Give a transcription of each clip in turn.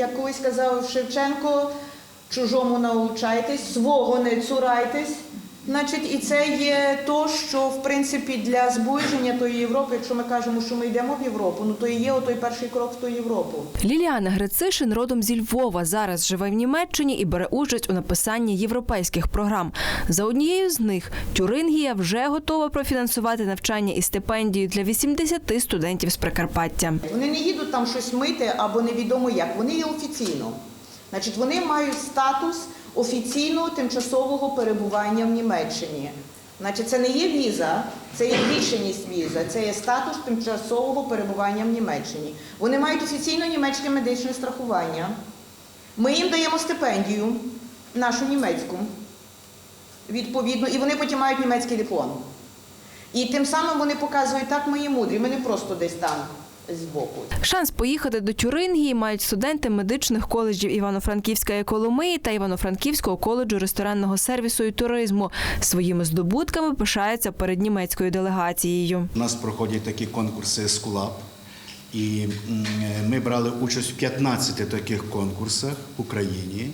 Як колись казав Шевченко, чужому научайтесь, свого не цурайтесь. Значить, і це є то, що в принципі для зближення тої Європи, якщо ми кажемо, що ми йдемо в Європу, ну то і є отой перший крок в ту Європу. Ліліана Грицишин родом зі Львова. Зараз живе в Німеччині і бере участь у написанні європейських програм. За однією з них Тюрингія вже готова профінансувати навчання і стипендію для 80 студентів з Прикарпаття. Вони не їдуть там щось мити або невідомо як. Вони є офіційно. Значить, вони мають статус офіційного тимчасового перебування в Німеччині. Значить, це не є віза, це є ніж віза, це є статус тимчасового перебування в Німеччині. Вони мають офіційно німецьке медичне страхування. Ми їм даємо стипендію, нашу німецьку, відповідно, і вони потім мають німецький диплом. І тим самим вони показують, так є мудрі, ми не просто десь там збоку. Шанс поїхати до Тюрингії мають студенти медичних коледжів Івано-Франківська і Коломиї та Івано-Франківського коледжу ресторанного сервісу і туризму. Своїми здобутками пишаються перед німецькою делегацією. У нас проходять такі конкурси Скулап. І ми брали участь в 15 таких конкурсах в Україні.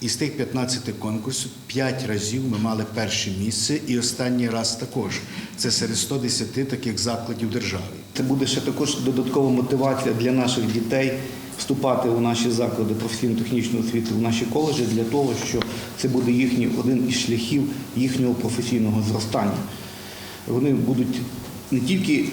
І з тих 15 конкурсів 5 разів ми мали перше місце, і останній раз також. Це серед 110 таких закладів держави. Це буде ще також додаткова мотивація для наших дітей вступати у наші заклади професійно-технічної освіти, в наші коледжі для того, що це буде їхній один із шляхів їхнього професійного зростання. Вони будуть не тільки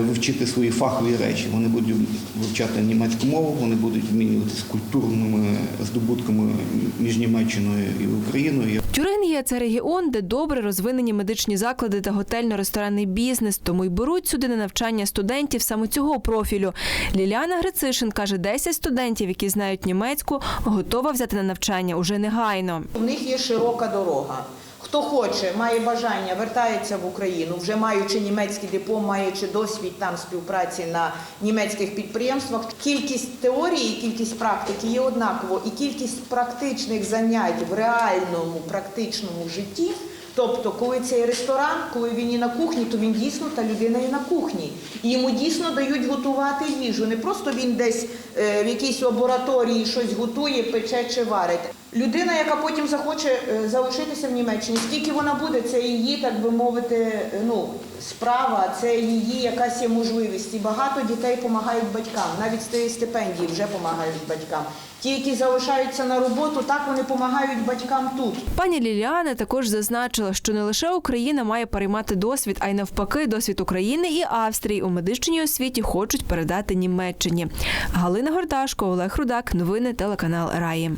вивчити свої фахові речі, вони будуть вивчати німецьку мову, вони будуть змінюватися культурними здобутками між Німеччиною і Україною. Тюрингія це регіон, де добре розвинені медичні заклади та готельно-ресторанний бізнес, тому й беруть сюди на навчання студентів саме цього профілю. Ліліана Грицишин каже, 10 студентів, які знають німецьку, готова взяти на навчання уже негайно. У них є широка дорога. Хто хоче, має бажання, вертається в Україну, вже маючи німецький диплом, маючи досвід там співпраці на німецьких підприємствах. Кількість теорії, кількість практики є однаково, і кількість практичних занять в реальному практичному житті. Тобто, коли цей ресторан, коли він і на кухні, то він дійсно та людина і на кухні. І йому дійсно дають готувати їжу. Не просто він десь е, в якійсь лабораторії щось готує, пече чи варить. Людина, яка потім захоче е, залишитися в Німеччині, скільки вона буде, це її, так би мовити, е, ну, справа, це її якась є можливість. І багато дітей допомагають батькам. Навіть з тієї стипендії вже допомагають батькам. Ті, які залишаються на роботу, так вони допомагають батькам тут. Пані Ліліана також зазначила, що не лише Україна має переймати досвід, а й навпаки, досвід України і Австрії у медичній освіті хочуть передати Німеччині. Галина Гордашко, Олег Рудак, новини телеканал Раї.